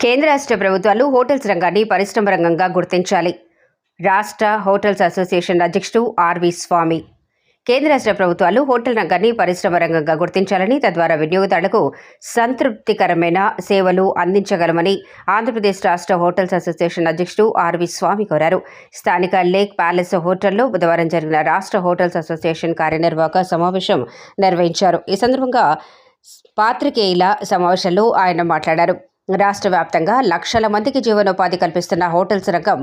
కేంద్ర రాష్ట్ర ప్రభుత్వాలు హోటల్స్ రంగాన్ని పరిశ్రమ రంగంగా గుర్తించాలి. రాష్ట్ర హోటల్స్ అసోసియేషన్ అధ్యక్షుడు ఆర్వి స్వామి. కేంద్ర రాష్ట్ర ప్రభుత్వాలు హోటల్ రంగాన్ని పరిశ్రమ రంగంగా గుర్తించాలని తద్వారా వినియోగదారులకు సంతృప్తికరమైన సేవలు అందించగలమని ఆంధ్రప్రదేశ్ రాష్ట్ర హోటల్స్ అసోసియేషన్ అధ్యక్షుడు ఆర్వి స్వామి కోరారు. స్థానిక లేక్ ప్యాలెస్ హోటల్లో బుధవారం జరిగిన రాష్ట్ర హోటల్స్ అసోసియేషన్ కార్యనిర్వాహక సమావేశం నిర్వహించారు. ఈ సందర్భంగా పాత్రికేయుల సమావేశంలో ఆయన మాట్లాడారు. రాష్ట్ర వ్యాప్తంగా లక్షల మందికి జీవనోపాధి కల్పిస్తున్న హోటల్స్ రంగం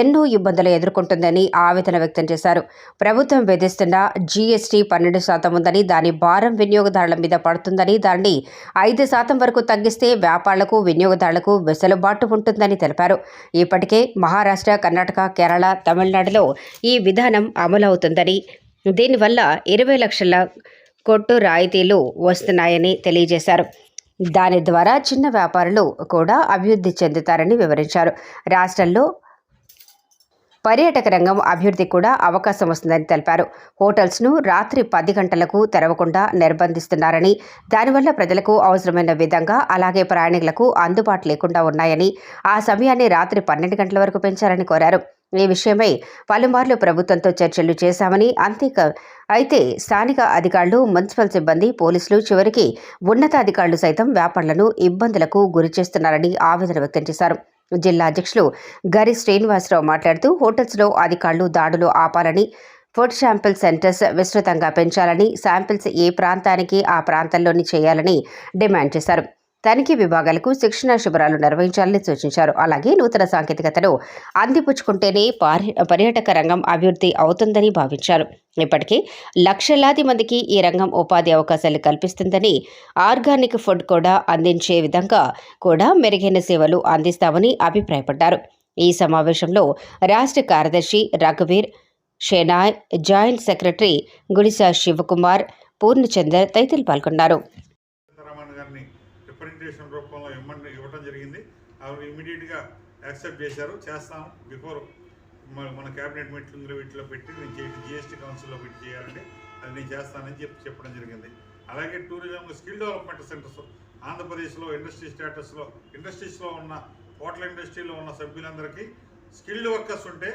ఎన్నో ఇబ్బందులు ఎదుర్కొంటుందని ఆవేదన వ్యక్తం చేశారు. ప్రభుత్వం విధిస్తున్న జీఎస్టీ పన్నెండు శాతం ఉందని దాని భారం వినియోగదారుల మీద పడుతుందని దాన్ని ఐదు శాతం వరకు తగ్గిస్తే వ్యాపారులకు వినియోగదారులకు వెసులుబాటు ఉంటుందని తెలిపారు. ఇప్పటికే మహారాష్ట్ర కర్ణాటక కేరళ తమిళనాడులో ఈ విధానం అమలవుతుందని దీనివల్ల ఇరవై లక్షల కొట్టు రాయితీలు వస్తున్నాయని తెలియజేశారు. దాని ద్వారా చిన్న వ్యాపారులు కూడా అభివృద్ధి చెందుతారని వివరించారు. రాష్ట్రంలో పర్యాటక రంగం అభివృద్ధి కూడా అవకాశం వస్తుందని తెలిపారు. హోటల్స్ను రాత్రి పది గంటలకు తెరవకుండా నిర్బంధిస్తున్నారని దానివల్ల ప్రజలకు అవసరమైన విధంగా అలాగే ప్రయాణికులకు అందుబాటు లేకుండా ఉన్నాయని ఆ సమయాన్ని రాత్రి పన్నెండు గంటల వరకు పెంచాలని కోరారు. ఈ విషయమై పలుమార్లు ప్రభుత్వంతో చర్చలు చేశామని అంతేకా అయితే స్థానిక అధికారులు మున్సిపల్ సిబ్బంది పోలీసులు చివరికి ఉన్నతాధికారులు సైతం వ్యాపారులను ఇబ్బందులకు గురి చేస్తున్నారని ఆవేదన వ్యక్తం చేశారు. జిల్లా అధ్యక్షులు గరి శ్రీనివాసరావు మాట్లాడుతూ హోటల్స్లో అధికారులు దాడులు ఆపాలని ఫుడ్ శాంపిల్ సెంటర్స్ విస్తృతంగా పెంచాలని శాంపిల్స్ ఏ ప్రాంతానికి ఆ ప్రాంతంలోని చేయాలని డిమాండ్ చేశారు. తనిఖీ విభాగాలకు శిక్షణ శిబిరాలు నిర్వహించాలని సూచించారు. అలాగే నూతన సాంకేతికతను అందిపుచ్చుకుంటేనే పర్యాటక రంగం అభివృద్ధి అవుతుందని భావించారు. ఇప్పటికే లక్షలాది మందికి ఈ రంగం ఉపాధి అవకాశాలు కల్పిస్తుందని ఆర్గానిక్ ఫుడ్ కూడా అందించే విధంగా కూడా మెరుగైన సేవలు అందిస్తామని అభిప్రాయపడ్డారు. ఈ సమావేశంలో రాష్ట్ర కార్యదర్శి రఘువీర్ షెనాయ్ జాయింట్ సెక్రటరీ గుడిసా శివకుమార్ పూర్ణచందర్ తదితరులు పాల్గొన్నారు. రిప్రజెంటేషన్ రూపంలో ఇవ్వండి ఇవ్వడం జరిగింది. ఆవిడ ఇమీడియట్గా యాక్సెప్ట్ చేశారు. చేస్తాం. బిఫోర్ మన క్యాబినెట్ మీటింగ్లో వీటిలో పెట్టి నేను చేసి జిఎస్టీ కౌన్సిల్లో పెట్టి చేయాలండి అది నేను చేస్తానని చెప్పి చెప్పడం జరిగింది. అలాగే టూరిజం స్కిల్ డెవలప్మెంట్ సెంటర్స్ ఆంధ్రప్రదేశ్లో ఇండస్ట్రీ స్టేటస్లో ఇండస్ట్రీస్లో ఉన్న హోటల్ ఇండస్ట్రీలో ఉన్న సభ్యులందరికీ స్కిల్డ్ వర్కర్స్ ఉంటే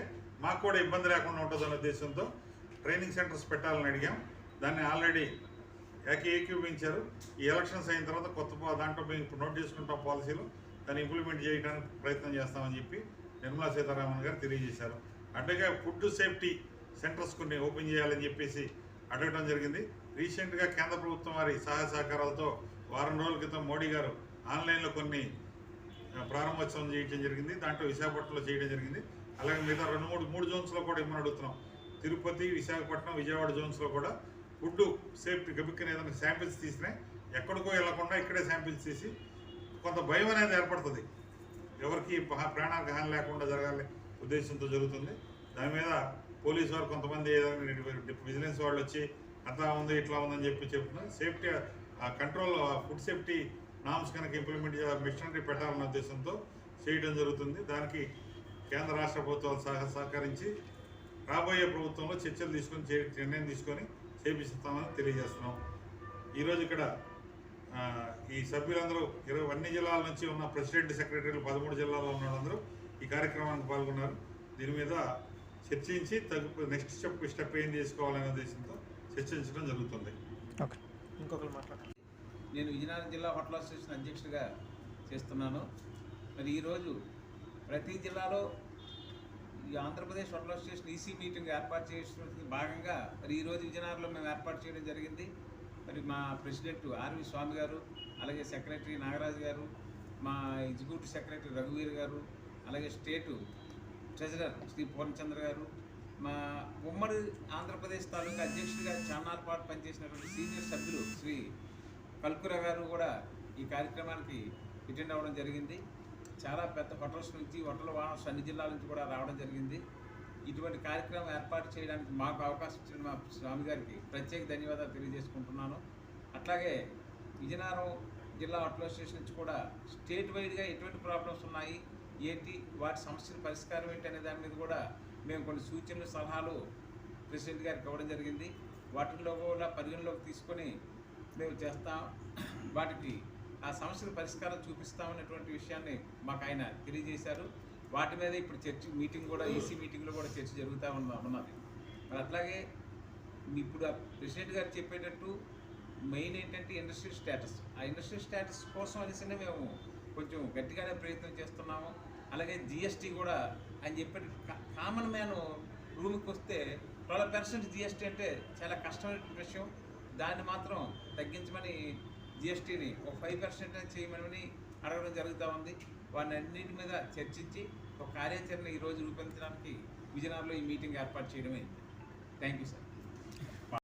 మాకు కూడా ఇబ్బంది లేకుండా ఉంటుందనే ఉద్దేశంతో ట్రైనింగ్ సెంటర్స్ పెట్టాలని అడిగాం. దాన్ని ఆల్రెడీ ఏకీభవించారు. ఈ ఎలక్షన్స్ అయిన తర్వాత కొత్త దాంట్లో మేము ఇప్పుడు నోట్ చేసుకుంటాం పాలసీలు. దాన్ని ఇంప్లిమెంట్ చేయడానికి ప్రయత్నం చేస్తామని చెప్పి నిర్మలా సీతారామన్ గారు తెలియజేశారు. అట్లాగే ఫుడ్ సేఫ్టీ సెంటర్స్ కొన్ని ఓపెన్ చేయాలని చెప్పేసి అడగడం జరిగింది. రీసెంట్గా కేంద్ర ప్రభుత్వం వారి సహాయ సహకారాలతో వారం రోజుల క్రితం మోడీ గారు ఆన్లైన్లో కొన్ని ప్రారంభోత్సవం చేయడం జరిగింది. దాంట్లో విశాఖపట్నంలో చేయడం జరిగింది. అలాగే మిగతా రెండు మూడు మూడు జోన్స్లో కూడా ఇమ్మని అడుగుతున్నాం? తిరుపతి విశాఖపట్నం విజయవాడ జోన్స్లో కూడా ఫుడ్ సేఫ్టీ గబిక్కిన ఏదైనా శాంపిల్స్ తీసినా ఎక్కడికో వెళ్ళకుండా ఇక్కడే శాంపిల్స్ తీసి కొంత భయం అనేది ఏర్పడుతుంది. ఎవరికి ప్రాణానికి హాని లేకుండా జరగాలి ఉద్దేశంతో జరుగుతుంది. దాని మీద పోలీసు వారు కొంతమంది ఏదైనా విజిలెన్స్ వాళ్ళు వచ్చి అట్లా ఉంది ఇట్లా ఉందని చెప్పి చెప్తున్నారు. సేఫ్టీ ఆ కంట్రోల్ ఫుడ్ సేఫ్టీ నామ్స్ కనుక ఇంప్లిమెంట్ మిషనరీ పెట్టాలన్న ఉద్దేశంతో చేయడం జరుగుతుంది. దానికి కేంద్ర రాష్ట్ర ప్రభుత్వాలు సహ సహకరించి రాబోయే ప్రభుత్వంలో చర్చలు తీసుకొని నిర్ణయం తీసుకొని చేపిస్తామని తెలియజేస్తున్నాం. ఈరోజు ఇక్కడ ఈ సభ్యులందరూ ఇరవై అన్ని జిల్లాల నుంచి ఉన్న ప్రెసిడెంట్ సెక్రటరీలు పదమూడు జిల్లాల్లో ఉన్న వాళ్ళందరూ ఈ కార్యక్రమానికి పాల్గొన్నారు. దీని మీద చర్చించి తగు నెక్స్ట్ స్టెప్ స్టెప్ ఏం చేసుకోవాలనే ఉద్దేశంతో చర్చించడం జరుగుతుంది. ఓకే. ఇంకొకరు మాట్లాడండి నేను విజయనగరం జిల్లా హోటల్ అసోసియేషన్ అధ్యక్షుడిగా చేస్తున్నాను. మరి ఈరోజు ప్రతి జిల్లాలో ఈ Andhra Pradesh hotel association EC meeting ఏర్పాటు చేసినటువంటి భాగంగా మరి ఈరోజు విజయనగరంలో మేము ఏర్పాటు చేయడం జరిగింది. మరి మా ప్రెసిడెంట్ ఆర్వి స్వామి గారు అలాగే సెక్రటరీ నాగరాజు గారు మా ఎగ్జిక్యూటివ్ సెక్రటరీ రఘువీర్ గారు అలాగే స్టేటు ట్రెజరర్ శ్రీ పూర్ణచంద్ర గారు మా ఉమ్మడి ఆంధ్రప్రదేశ్ తాలూకా అధ్యక్షుడిగా చాన్నాళ్ళ పాటు పనిచేసినటువంటి సీనియర్ సభ్యులు శ్రీ కల్కుర గారు కూడా ఈ కార్యక్రమానికి అటెండ్ అవ్వడం జరిగింది. చాలా పెద్ద హోటల్స్ నుంచి హోటల్ వానర్స్ అన్ని జిల్లాల నుంచి కూడా రావడం జరిగింది. ఇటువంటి కార్యక్రమం ఏర్పాటు చేయడానికి మాకు అవకాశం ఇచ్చిన మా స్వామి గారికి ప్రత్యేక ధన్యవాదాలు తెలియజేసుకుంటున్నాను. అట్లాగే విజయనగరం జిల్లా హోటల్ అసోసియేషన్ నుంచి కూడా స్టేట్ వైడ్గా ఎటువంటి ప్రాబ్లమ్స్ ఉన్నాయి ఏంటి వాటి సమస్యల పరిష్కారం ఏంటి అనే దాని మీద కూడా మేము కొన్ని సూచనలు సలహాలు ప్రెసిడెంట్ గారికి ఇవ్వడం జరిగింది. వాటిలో కూడా పరిగణలోకి తీసుకొని మేము చేస్తాం. వాటికి ఆ సమస్యకు పరిష్కారం చూపిస్తామనేటువంటి విషయాన్ని మాకు ఆయన తెలియజేశారు. వాటి మీద ఇప్పుడు చర్చ మీటింగ్ కూడా ఈసీ మీటింగ్లో కూడా చర్చ జరుగుతూ ఉన్నది మరి అట్లాగే ఇప్పుడు ప్రెసిడెంట్ గారు చెప్పేటట్టు మెయిన్ ఏంటంటే ఇండస్ట్రీ స్టేటస్. ఆ ఇండస్ట్రీ స్టేటస్ కోసం అనేసి మేము కొంచెం గట్టిగానే ప్రయత్నం చేస్తున్నాము. అలాగే జిఎస్టీ కూడా ఆయన చెప్పే కామన్ మ్యాన్ రూమ్కి వస్తే ట్వెల్వ్ పర్సెంట్ జిఎస్టీ అంటే చాలా కష్టమైన విషయం. దాన్ని మాత్రం తగ్గించమని జిఎస్టీని ఒక ఫైవ్ పర్సెంట్ చేయమని అడగడం జరుగుతూ ఉంది. వాటిని అన్నింటి మీద చర్చించి ఒక కార్యాచరణ ఈరోజు రూపొందించడానికి విజయనగరంలో ఈ మీటింగ్ ఏర్పాటు చేయడమే థ్యాంక్ యూ సార్